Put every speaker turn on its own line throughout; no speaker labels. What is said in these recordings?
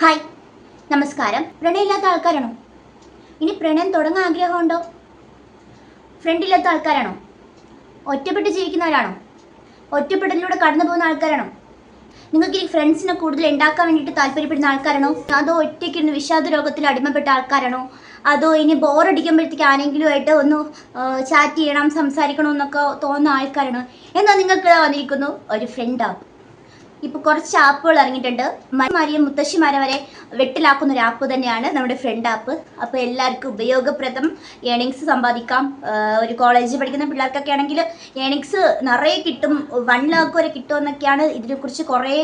Hi. നമസ്കാരം. പ്രണയമില്ലാത്ത ആൾക്കാരാണോ? ഇനി പ്രണയം തുടങ്ങാൻ ആഗ്രഹമുണ്ടോ? ഫ്രണ്ടില്ലാത്ത ആൾക്കാരാണോ? ഒറ്റപ്പെട്ട് ജീവിക്കുന്നവരാണോ? ഒറ്റപ്പെടലിലൂടെ കടന്നു പോകുന്ന ആൾക്കാരാണോ? നിങ്ങൾക്ക് ഈ ഫ്രണ്ട്സിനെ കൂടുതൽ ഉണ്ടാക്കാൻ വേണ്ടിയിട്ട് താല്പര്യപ്പെടുന്ന ആൾക്കാരാണോ? അതോ ഒറ്റയ്ക്കിരുന്ന് വിഷാദ രോഗത്തിൽ അടിമപ്പെട്ട ആൾക്കാരാണോ? അതോ ഇനി ബോറടിക്കുമ്പോഴത്തേക്ക് ആരെങ്കിലും ആയിട്ട് ഒന്ന് ചാറ്റ് ചെയ്യണം സംസാരിക്കണം എന്നൊക്കെ തോന്നുന്ന ആൾക്കാരാണോ? എന്നാൽ നിങ്ങൾക്ക് വന്നിരിക്കുന്നു. ഒരു ഫ്രണ്ട് ആപ്പ് ഇപ്പൊ കുറച്ച് ആപ്പുകൾ ഇറങ്ങിയിട്ടുണ്ട്. മാരിയും മുത്തശ്ശിമാരെ വരെ വെട്ടിലാക്കുന്ന ഒരു ആപ്പ് തന്നെയാണ് നമ്മുടെ ഫ്രണ്ട് ആപ്പ്. അപ്പോൾ എല്ലാവർക്കും ഉപയോഗപ്രദം ഏണിങ്സ് സമ്പാദിക്കാം. ഒരു കോളേജിൽ പഠിക്കുന്ന പിള്ളേർക്കൊക്കെ ആണെങ്കിൽ ഏണിങ്സ് നിറയെ കിട്ടും. വൺ ലാക്ക് വരെ കിട്ടുമെന്നൊക്കെയാണ് ഇതിനെക്കുറിച്ച് കുറേ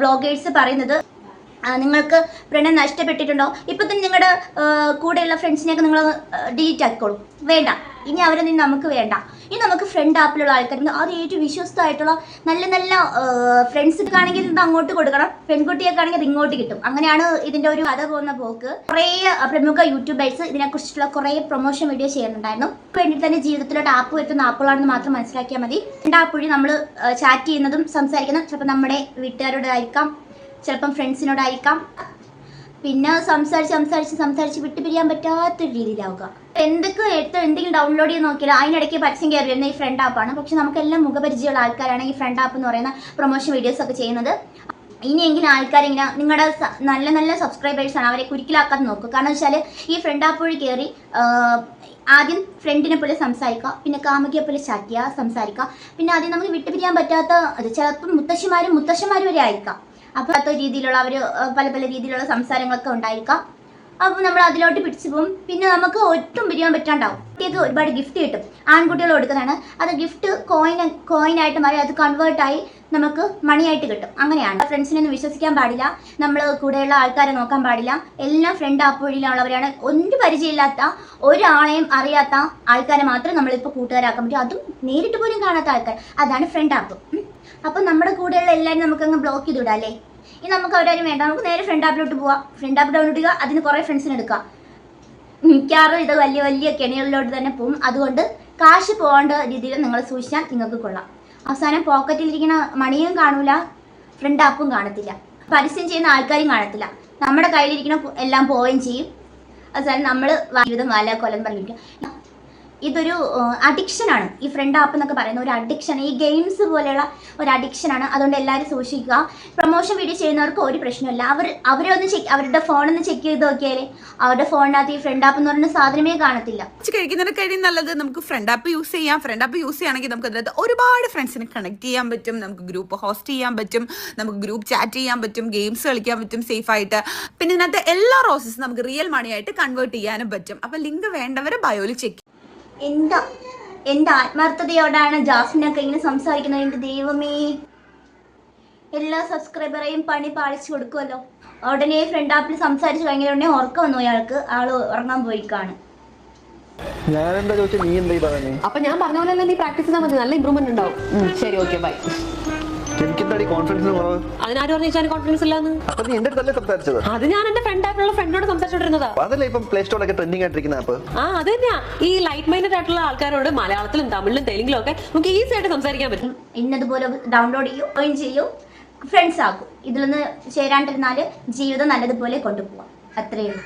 വ്ളോഗേഴ്സ് പറയുന്നത്. നിങ്ങൾക്ക് പ്രണയം നഷ്ടപ്പെട്ടിട്ടുണ്ടോ? ഇപ്പം തന്നെ നിങ്ങളുടെ കൂടെയുള്ള ഫ്രണ്ട്സിനെയൊക്കെ നിങ്ങൾ ഡിലീറ്റ് ആക്കിക്കോളൂ. വേണ്ട. ഇനി അവരെ നമുക്ക് വേണ്ട. ഇനി നമുക്ക് ഫ്രണ്ട് ആപ്പിലുള്ള ആൾക്കാരുണ്ട് അത് ഏറ്റവും വിശ്വസ്തമായിട്ടുള്ള നല്ല നല്ല ഫ്രണ്ട്സ് ആണെങ്കിൽ ഇത് അങ്ങോട്ട് കൊടുക്കണം. പെൺകുട്ടിയൊക്കെ ആണെങ്കിൽ അത് ഇങ്ങോട്ട് കിട്ടും. അങ്ങനെയാണ് ഇതിന്റെ ഒരു കഥ പോകുന്ന പോക്ക്. കുറേ പ്രമുഖ യൂട്യൂബേഴ്സ് ഇതിനെക്കുറിച്ചിട്ടുള്ള കുറേ പ്രൊമോഷൻ വീഡിയോ ചെയ്യുന്നുണ്ടായിരുന്നു. വേണ്ടി തന്നെ ജീവിതത്തിലോട്ട് ആപ്പ് വരുത്തുന്ന ആപ്പുകളാണെന്ന് മാത്രം മനസ്സിലാക്കിയാൽ മതി. രണ്ട് ആപ്പ് വഴി നമ്മൾ ചാറ്റ് ചെയ്യുന്നതും സംസാരിക്കുന്നതും ചിലപ്പോൾ നമ്മുടെ വീട്ടുകാരോടായിരിക്കാം ചിലപ്പം ഫ്രണ്ട്സിനോടായിരിക്കാം പിന്നെ സംസാരിച്ച് സംസാരിച്ച് സംസാരിച്ച് വിട്ടുപിരിയാൻ പറ്റാത്തൊരു രീതിയിലാവുക. എന്തൊക്കെ എടുത്ത് എന്തെങ്കിലും ഡൗൺലോഡ് ചെയ്ത് നോക്കിയാൽ അതിനിടയ്ക്ക് പരസ്യം കയറി വരുന്ന ഈ ഫ്രണ്ട് ആപ്പാണ് പക്ഷെ നമുക്കെല്ലാം മുഖപരിചയമുള്ള ആൾക്കാരാണ് ഈ ഫ്രണ്ട് ആപ്പ് എന്ന് പറയുന്ന പ്രൊമോഷൻ വീഡിയോസ് ഒക്കെ ചെയ്യുന്നത്. ഇനിയെങ്കിലും ആൾക്കാരിങ്ങനെ നിങ്ങളുടെ നല്ല നല്ല സബ്സ്ക്രൈബേഴ്സ് ആണ് അവരെ കുരുക്കിലാക്കാതെ നോക്കുക. കാരണം വെച്ചാൽ ഈ ഫ്രണ്ട് ആപ്പ് വഴി കയറി ആദ്യം ഫ്രണ്ടിനെ പോലെ സംസാരിക്കുക. പിന്നെ കാമുകിയെ പോലെ ചാറ്റിയ സംസാരിക്കുക. പിന്നെ ആദ്യം നമുക്ക് വിട്ടുപിരിയാൻ പറ്റാത്ത അത് ചിലപ്പം മുത്തശ്ശിമാരും മുത്തശ്ശിമാരും വരെ ആയിരിക്കാം. അപ്പോൾ അത്ത രീതിയിലുള്ള അവർ പല പല രീതിയിലുള്ള സംസാരങ്ങളൊക്കെ ഉണ്ടായിരിക്കാം. അപ്പോൾ നമ്മൾ അതിലോട്ട് പിടിച്ചു പോകും. പിന്നെ നമുക്ക് ഒട്ടും പിരിയാൻ പറ്റാണ്ടാവും. കുട്ടികൾക്ക് ഒരുപാട് ഗിഫ്റ്റ് കിട്ടും. ആൺകുട്ടികൾ കൊടുക്കുന്നതാണ്. അത് ഗിഫ്റ്റ് കോയിൻ കോയിനായിട്ട് മാറി അത് കൺവേർട്ടായി നമുക്ക് മണിയായിട്ട് കിട്ടും. അങ്ങനെയാണ്. ഫ്രണ്ട്സിനൊന്നും വിശ്വസിക്കാൻ പാടില്ല. നമ്മൾ കൂടെയുള്ള ആൾക്കാരെ നോക്കാൻ പാടില്ല. എല്ലാം ഫ്രണ്ട് ആപ്പ് വഴിയിലുള്ളവരാണ്. ഒന്നും പരിചയമില്ലാത്ത ഒരാളെയും അറിയാത്ത ആൾക്കാരെ മാത്രം നമ്മളിപ്പോൾ കൂട്ടുകാരാക്കാൻ പറ്റും. അതും നേരിട്ട് പോലും കാണാത്ത ആൾക്കാർ. അതാണ് ഫ്രണ്ട് ആപ്പ് അപ്പം നമ്മുടെ കൂടെയുള്ള എല്ലാവരും നമുക്കങ്ങ് ബ്ലോക്ക് ചെയ്ത് വിടാം അല്ലേ? ഇനി നമുക്ക് അവരാരും വേണ്ട. നമുക്ക് നേരെ ഫ്രണ്ട് ആപ്പിലോട്ട് പോവാം. ഫ്രണ്ട് ആപ്പ് ഡൗൺലോഡ് ചെയ്യുക അതിന് കുറേ ഫ്രണ്ട്സിനെ എടുക്കാം. മിക്കവാറും ഇത് വലിയ വലിയ കെണികളിലോട്ട് തന്നെ പോകും അതുകൊണ്ട് കാശ് പോകേണ്ട രീതിയിൽ നിങ്ങൾ സൂക്ഷിച്ചാൽ നിങ്ങൾക്ക് കൊള്ളാം. അവസാനം പോക്കറ്റിലിരിക്കുന്ന മണിയും കാണൂല ഫ്രണ്ട് ആപ്പും കാണത്തില്ല. പരസ്യം ചെയ്യുന്ന ആൾക്കാരും കാണത്തില്ല. നമ്മുടെ കയ്യിലിരിക്കുന്ന എല്ലാം പോവുകയും ചെയ്യും. അവസാനം നമ്മൾ ജീവിതം വാല കൊല്ലം പറഞ്ഞിരിക്കും ഇതൊരു അഡിക്ഷനാണ് ഈ ഫ്രണ്ട് ആപ്പ് എന്നൊക്കെ പറയുന്ന ഒരു അഡിക്ഷൻ ഈ ഗെയിംസ് പോലെയുള്ള ഒരു അഡിക്ഷനാണ് അതുകൊണ്ട് എല്ലാവരും സൂക്ഷിക്കുക. പ്രൊമോഷൻ വീഡിയോ ചെയ്യുന്നവർക്ക് ഒരു പ്രശ്നമില്ല അവർ അവരെ ഒന്ന് ചെക്ക് അവരുടെ ഫോൺ ഒന്ന് ചെക്ക് ചെയ്ത് നോക്കിയാലേ അവരുടെ ഫോണിനകത്ത് ഈ ഫ്രണ്ട് ആപ്പ് എന്ന് പറയുന്ന സാധനമേ കാണത്തില്ല.
കഴിക്കുന്നതിനെക്കാളും നല്ലത് നമുക്ക് ഫ്രണ്ട് ആപ്പ് യൂസ് ചെയ്യാം. ഫ്രണ്ട് ആപ്പ് യൂസ് ചെയ്യുകയാണെങ്കിൽ നമുക്ക് അതിനകത്ത് ഒരുപാട് ഫ്രണ്ട്സിനെ കണക്ട് ചെയ്യാൻ പറ്റും. നമുക്ക് ഗ്രൂപ്പ് ഹോസ്റ്റ് ചെയ്യാൻ പറ്റും. നമുക്ക് ഗ്രൂപ്പ് ചാറ്റ് ചെയ്യാൻ പറ്റും. ഗെയിംസ് കളിക്കാൻ പറ്റും സേഫ് ആയിട്ട്. പിന്നെ ഇതിനകത്ത് എല്ലാ റോസസ് നമുക്ക് റിയൽ മണിയായിട്ട് കൺവേർട്ട് ചെയ്യാനും പറ്റും. അപ്പൊ ലിങ്ക് വേണ്ടവരെ ബയോയിൽ ചെക്ക്
എന്താ എന്ത് ആത്മാർത്ഥതയോടാണ് ജാസ്മിനൊക്കെ ഇങ്ങനെ സംസാരിക്കുന്നത്? എന്റെ ദൈവമേ. എല്ലാ സബ്സ്ക്രൈബറെയും പണി പാളിച്ചു കൊടുക്കുമല്ലോ ഉടനെ ഫ്രണ്ട് ആപ്പിൽ സംസാരിച്ചു കഴിഞ്ഞ ഉടനെ ഉറക്കം വന്നു അയാൾക്ക് ആൾ ഉറങ്ങാൻ പോയിക്കാണ് കാണും
നീ എന്താ ഈ പറയുന്നത്
അപ്പൊ ഞാൻ പറഞ്ഞ പോലെ നീ പ്രാക്ടീസ് ചെയ്താൽ മതി. നല്ല ഇമ്പ്രൂവ്മെന്റ് ഉണ്ടാവും. ശരി ഓക്കെ ബൈ
എനിക്കെന്താ കോൺഫിഡൻസ് കുറവ്?
അതിനാരും പറഞ്ഞു ഞാൻ കോൺഫിഡൻസ് ഇല്ലാന്ന്?
അപ്പൊ നീ എന്റെ അടുത്തല്ലേ സംസാരിച്ചത്?
അത് ഞാൻ എന്റെ ഫ്രണ്ട് ആയിട്ടുള്ള ഫ്രണ്ടിനോട് സംസാരിച്ചോണ്ടിരുന്നതാ.
അപ്പൊ അതല്ലേ ഇപ്പം പ്ലേ സ്റ്റോറിലൊക്കെ ട്രെൻഡിങ് ആയിട്ടിരിക്കുന്ന ആപ്പ്
ആ അത് തന്നെയാ. ഈ ലൈറ്റ് മൈൻഡഡ് ആയിട്ടുള്ള ആൾക്കാരോട് മലയാളത്തിലും തമിഴിലും തെലുങ്കിലും ഒക്കെ നമുക്ക് ഈസി ആയിട്ട് സംസാരിക്കാൻ പറ്റും.
ഇന്നതുപോലെ ഡൗൺലോഡ് ചെയ്യൂ ജോയിൻ ചെയ്യൂ ഫ്രണ്ട്സ് ആക്കും. ഇതിലൊന്ന് ചേരാണ്ടിരുന്നാൽ ജീവിതം നല്ലതുപോലെ കൊണ്ടുപോകാം അത്രയേ ഉള്ളൂ.